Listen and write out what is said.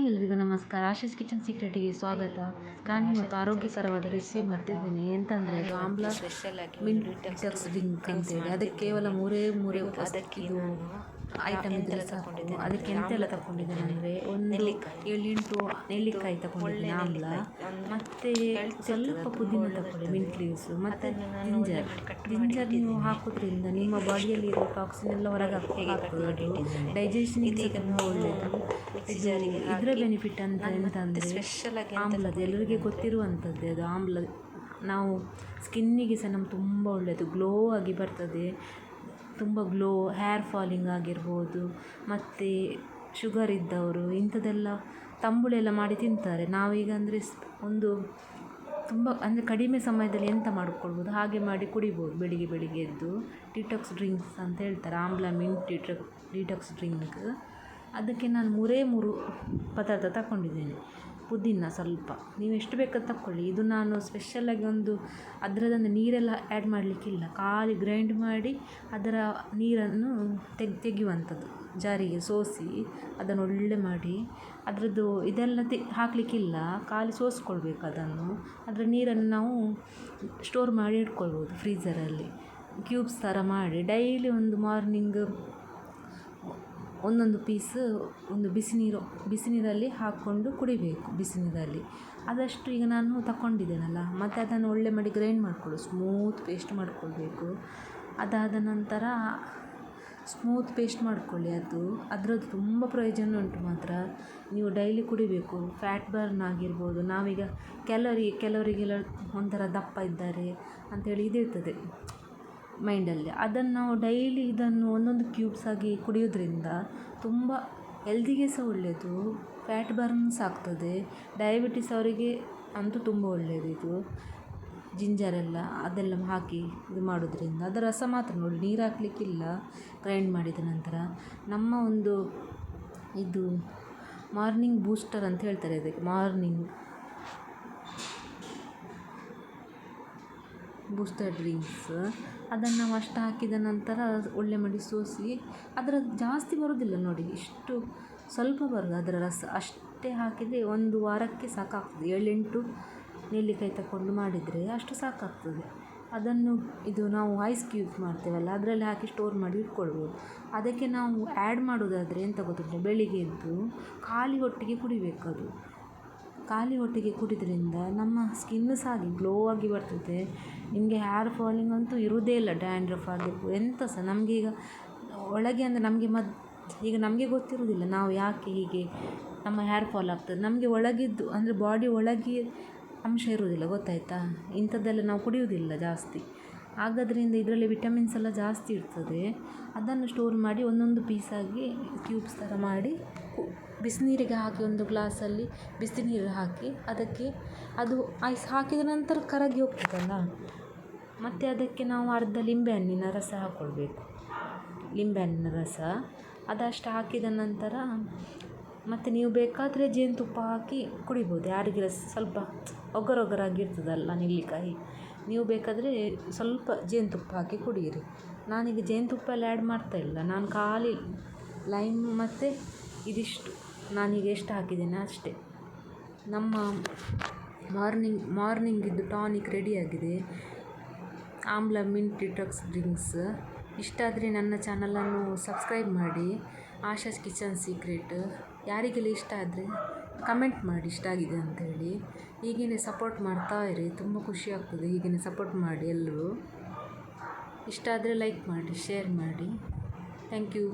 ನಮಸ್ಕಾರ. ಆಶೀಸ್ ಕಿಚನ್ ಸೀಕ್ರೆಟಿಗೆ ಸ್ವಾಗತ. ನಾನು ಇವತ್ತು ಆರೋಗ್ಯಕರವಾದ ರೆಸಿಪಿ ಮಾಡ್ತಿದ್ದೀನಿ. ಎಂತಂದರೆ ಇದು ಆಮ್ಲ ಆಗಿ ಡಿಟಾಕ್ಸ್ ಡ್ರಿಂಕ್ ಅಂತೇಳಿ. ಅದಕ್ಕೆ ಕೇವಲ ಮೂರೇ ಮೂರೇ ಅದಕ್ಕಿದು ಐಟಮ್ ಇದೆಲ್ಲ ತಗೊಂಡಿದ್ದೆ ಅದಕ್ಕೆ ಎಂತೆಲ್ಲ ತಗೊಂಡಿದ್ದೇನೆ ಅಂದರೆ ಒಂದು ಏಳೆಂಟು ನೆಲ್ಲಿಕಾಯಿ ತಗೊಂಡಿದ್ದೇನೆ ಆಮ್ಲ ಮತ್ತೆ ಸ್ವಲ್ಪ ಪುದೀನ ತಗೊಳ್ಳಿ ಮಿಂಟ್ ಲೀವ್ಸ್ ಮತ್ತು ಜಿಂಜರ್ ಜಿಂಜರ್ ನೀವು ಹಾಕೋದ್ರಿಂದ ನಿಮ್ಮ ಬಾಡಿಯಲ್ಲಿ ಇರೋ ಟಾಕ್ಸಿನ್ ಎಲ್ಲ ಹೊರಗೆ ಹಾಕ್ತದೆ ಡೈಜೆಷನ್ ಒಳ್ಳೆಯದು ಇದರ ಬೆನಿಫಿಟ್ ಅಂತ ಆಗಿ ಆಮ್ಲದ ಎಲ್ಲರಿಗೆ ಗೊತ್ತಿರುವಂಥದ್ದೇ ಅದು ಆಮ್ಲ. ನಾವು ಸ್ಕಿನ್ನಿಗೆ ಸಹ ನಮ್ಗೆ ತುಂಬ ಒಳ್ಳೆಯದು ಗ್ಲೋ ಆಗಿ ಬರ್ತದೆ. ತುಂಬ ಗ್ಲೋ, ಹೇರ್ ಫಾಲಿಂಗ್ ಆಗಿರ್ಬೋದು, ಮತ್ತು ಶುಗರ್ ಇದ್ದವರು, ಇಂಥದ್ದೆಲ್ಲ ತಂಬುಳೆಲ್ಲ ಮಾಡಿ ತಿಂತಾರೆ. ನಾವೀಗ ಅಂದರೆ ಒಂದು ತುಂಬ ಅಂದರೆ ಕಡಿಮೆ ಸಮಯದಲ್ಲಿ ಎಂತ ಮಾಡಿಕೊಳ್ಬೋದು? ಹಾಗೆ ಮಾಡಿ ಕುಡಿಬೋದು, ಬೆಳಿಗ್ಗೆ ಬೆಳಿಗ್ಗೆ ಎದ್ದು. ಡಿಟಾಕ್ಸ್ ಡ್ರಿಂಕ್ಸ್ ಅಂತ ಹೇಳ್ತಾರೆ, ಆಮ್ಲ, ಮಿಂಟ್ ಡಿಟಾಕ್ ಡಿಟಾಕ್ಸ್ ಡ್ರಿಂಕ್ ಅದಕ್ಕೆ ನಾನು ಮೂರೇ ಮೂರು ಪದಾರ್ಥ ತಗೊಂಡಿದ್ದೇನೆ. ಪುದೀನ ಸ್ವಲ್ಪ. ನೀವು ಎಷ್ಟು ಬೇಕಂತ ತಕ್ಕೊಳ್ಳಿ ಇದು ನಾನು ಸ್ಪೆಷಲಾಗಿ ಒಂದು ಅದರದೊಂದು ನೀರೆಲ್ಲ ಆ್ಯಡ್ ಮಾಡಲಿಕ್ಕಿಲ್ಲ ಖಾಲಿ ಗ್ರೈಂಡ್ ಮಾಡಿ ಅದರ ನೀರನ್ನು ತೆಗ್, ತೆಗೆಯುವಂಥದ್ದು. ಜಾರಿಗೆ ಸೋಸಿ ಅದನ್ನು ಒಳ್ಳೆ ಮಾಡಿ ಅದರದ್ದು ಇದೆಲ್ಲ ತೆ ಹಾಕಲಿಕ್ಕಿಲ್ಲ ಖಾಲಿ ಸೋಸ್ಕೊಳ್ಬೇಕು ಅದನ್ನು. ಅದರ ನೀರನ್ನು ನಾವು ಸ್ಟೋರ್ ಮಾಡಿ ಇಟ್ಕೊಳ್ಬೋದು ಫ್ರೀಝರಲ್ಲಿ ಕ್ಯೂಬ್ಸ್ ಥರ ಮಾಡಿ. ಡೈಲಿ ಒಂದು ಮಾರ್ನಿಂಗ್ ಒಂದೊಂದು ಪೀಸ್ ಒಂದು ಬಿಸಿನೀರು ಬಿಸಿನೀರಲ್ಲಿ ಬಿಸಿ ನೀರಲ್ಲಿ ಹಾಕ್ಕೊಂಡು ಕುಡಿಬೇಕು ಬಿಸಿನೀರಲ್ಲಿ. ಅದಷ್ಟು ಈಗ ನಾನು ತಗೊಂಡಿದ್ದೇನಲ್ಲ ಮತ್ತು ಅದನ್ನು ಒಳ್ಳೆ ಮಾಡಿ ಗ್ರೈಂಡ್ ಮಾಡ್ಕೊಳ್ಳಿ ಸ್ಮೂತ್ ಪೇಸ್ಟ್ ಮಾಡಿಕೊಳ್ಬೇಕು. ಅದಾದ ನಂತರ ಸ್ಮೂತ್ ಪೇಸ್ಟ್ ಮಾಡಿಕೊಳ್ಳಿ ಅದು. ಅದರದ್ದು ತುಂಬ ಪ್ರಯೋಜನ ಉಂಟು ಮಾತ್ರ. ನೀವು ಡೈಲಿ ಕುಡಿಬೇಕು ಫ್ಯಾಟ್ ಬರ್ನ್ ಆಗಿರ್ಬೋದು. ನಾವೀಗ ಕೆಲವರಿಗೆ, ಕೆಲವರಿಗೆಲ್ಲ ಒಂಥರ ದಪ್ಪ ಇದ್ದಾರೆ ಅಂಥೇಳಿ ಇದಿರ್ತದೆ ಮೈಂಡಲ್ಲಿ ಅದನ್ನು ನಾವು ಡೈಲಿ ಇದನ್ನು ಒಂದೊಂದು ಕ್ಯೂಬ್ಸ್ ಆಗಿ ಕುಡಿಯೋದ್ರಿಂದ ತುಂಬ ಹೆಲ್ದಿಗೆ ಸಹ ಒಳ್ಳೆಯದು ಫ್ಯಾಟ್ ಬರ್ನ್ಸ್ ಆಗ್ತದೆ ಡಯಾಬಿಟಿಸ್ ಅವರಿಗೆ ಅಂತೂ ತುಂಬ ಒಳ್ಳೆಯದು ಇದು. ಜಿಂಜರೆಲ್ಲ ಅದೆಲ್ಲ ಹಾಕಿ ಇದು ಮಾಡೋದ್ರಿಂದ ಅದರ ರಸ ಮಾತ್ರ ನೋಡಿ, ನೀರು ಹಾಕಲಿಕ್ಕಿಲ್ಲ ಗ್ರೈಂಡ್ ಮಾಡಿದ ನಂತರ ನಮ್ಮ ಒಂದು ಇದು ಮಾರ್ನಿಂಗ್ ಬೂಸ್ಟರ್ ಅಂತ ಹೇಳ್ತಾರೆ ಅದಕ್ಕೆ ಮಾರ್ನಿಂಗ್ ಬೂಸ್ಟರ್ ಡ್ರಿಂಕ್ಸ್ ಅದನ್ನು ನಾವು ಅಷ್ಟು ಹಾಕಿದ ನಂತರ ಒಳ್ಳೆ ಮಾಡಿ ಸೋಸಿ, ಅದರ ಜಾಸ್ತಿ ಬರೋದಿಲ್ಲ ನೋಡಿ, ಇಷ್ಟು ಸ್ವಲ್ಪ ಬರೋದು, ಅದರ ರಸ ಅಷ್ಟೇ ಹಾಕಿದರೆ ಒಂದು ವಾರಕ್ಕೆ ಸಾಕಾಗ್ತದೆ. ಏಳೆಂಟು ನೆಲ್ಲಿಕಾಯಿ ತಗೊಂಡು ಮಾಡಿದರೆ ಅಷ್ಟು ಸಾಕಾಗ್ತದೆ. ಅದನ್ನು ಇದು ನಾವು ಐಸ್ ಕ್ಯೂಬ್ಸ್ ಮಾಡ್ತೇವಲ್ಲ, ಅದರಲ್ಲಿ ಹಾಕಿ ಸ್ಟೋರ್ ಮಾಡಿ ಇಟ್ಕೊಳ್ಬೋದು. ಅದಕ್ಕೆ ನಾವು ಆ್ಯಡ್ ಮಾಡೋದಾದರೆ ಎಂತ ಗೊತ್ತುಂಟ? ಬೆಳಿಗ್ಗೆ ಎದ್ದು ಖಾಲಿ ಹೊಟ್ಟೆಗೆ ಕುಡಿಬೇಕು ಅದು ಖಾಲಿ ಹೊಟ್ಟೆಗೆ ಕುಡಿದ್ರಿಂದ ನಮ್ಮ ಸ್ಕಿನ್ನು ಸಹ ಹಾಗೆ ಗ್ಲೋ ಆಗಿ ಬರ್ತದೆ. ನಿಮಗೆ ಹೇರ್ ಫಾಲಿಂಗ್ ಅಂತೂ ಇರುವುದೇ ಇಲ್ಲ ಡ್ಯಾಂಡ್ರಫ್ ಆಗಿರ್ಬೋದು ಎಂಥ ಸಹ ನಮಗೆ ಈಗ ಒಳಗೆ ಅಂದರೆ ನಮಗೆ ಮದ್, ಈಗ ನಮಗೆ ಗೊತ್ತಿರುವುದಿಲ್ಲ ನಾವು ಯಾಕೆ ಹೀಗೆ ನಮ್ಮ ಹೇರ್ ಫಾಲ್ ಆಗ್ತದೆ. ನಮಗೆ ಒಳಗಿದ್ದು ಅಂದರೆ ಬಾಡಿ ಒಳಗೆ ಅಂಶ ಇರುವುದಿಲ್ಲ ಗೊತ್ತಾಯ್ತಾ? ಇಂಥದ್ದೆಲ್ಲ ನಾವು ಕುಡಿಯುವುದಿಲ್ಲ ಜಾಸ್ತಿ. ಆಗೋದ್ರಿಂದ ಇದರಲ್ಲಿ ವಿಟಮಿನ್ಸ್ ಎಲ್ಲ ಜಾಸ್ತಿ ಇರ್ತದೆ. ಅದನ್ನು ಸ್ಟೋರ್ ಮಾಡಿ ಒಂದೊಂದು ಪೀಸಾಗಿ ಕ್ಯೂಬ್ಸ್ ಥರ ಮಾಡಿ ಬಿಸಿನೀರಿಗೆ ಹಾಕಿ ಒಂದು ಗ್ಲಾಸಲ್ಲಿ ಬಿಸಿನೀರು ಹಾಕಿ ಅದಕ್ಕೆ ಅದು ಐಸ್ ಹಾಕಿದ ನಂತರ ಕರಗಿ ಹೋಗ್ತದಲ್ಲ? ಮತ್ತು ಅದಕ್ಕೆ ನಾವು ಅರ್ಧ ಲಿಂಬೆಹಣ್ಣಿನ ರಸ ಹಾಕ್ಕೊಳ್ಬೇಕು ಲಿಂಬೆಹಣ್ಣಿನ ರಸ. ಅದಷ್ಟು ಹಾಕಿದ ನಂತರ ಮತ್ತು ನೀವು ಬೇಕಾದರೆ ಜೇನುತುಪ್ಪ ಹಾಕಿ ಕುಡಿಬೋದು. ಯಾರಿಗೆ ಸ್ವಲ್ಪ ಒಗ್ಗರೊಗ್ಗರಾಗಿರ್ತದಲ್ಲ ನೆಲ್ಲಿಕಾಯಿ, ನೀವು ಬೇಕಾದರೆ ಸ್ವಲ್ಪ ಜೇನುತುಪ್ಪ ಹಾಕಿ ಕುಡಿಯಿರಿ. ನಾನೀಗ ಜೇನುತುಪ್ಪ ಎಲ್ಲ ಆ್ಯಡ್ ಮಾಡ್ತಾಯಿಲ್ಲ ನಾನು ಖಾಲಿ ಲೈಮ್ ಮತ್ತು ಇದಿಷ್ಟು. ನಾನೀಗ ಎಷ್ಟು ಹಾಕಿದ್ದೇನೆ ಅಷ್ಟೇ. ನಮ್ಮ ಮಾರ್ನಿಂಗ್ ಮಾರ್ನಿಂಗಿದ್ದು ಟಾನಿಕ್ ರೆಡಿಯಾಗಿದೆ ಆಮ್ಲ ಮಿಂಟ್ ಡಿಟಾಕ್ಸ್ ಡ್ರಿಂಕ್ಸ್. ಇಷ್ಟಾದರೆ ನನ್ನ ಚಾನಲನ್ನು ಸಬ್ಸ್ಕ್ರೈಬ್ ಮಾಡಿ. Asha's kitchen secret. ಯಾರಿಗೆಲ್ಲ ಇಷ್ಟ ಆದರೆ ಕಮೆಂಟ್ ಮಾಡಿ, ಇಷ್ಟ ಆಗಿದೆ ಅಂಥೇಳಿ ಹೀಗೇ ಸಪೋರ್ಟ್ ಮಾಡ್ತಾ ಇರಿ. ತುಂಬ ಖುಷಿ ಆಗ್ತದೆ ಹೀಗೇ ಸಪೋರ್ಟ್ ಮಾಡಿ ಎಲ್ಲರೂ. ಇಷ್ಟ ಆದರೆ ಲೈಕ್ ಮಾಡಿ ಶೇರ್ ಮಾಡಿ. Thank you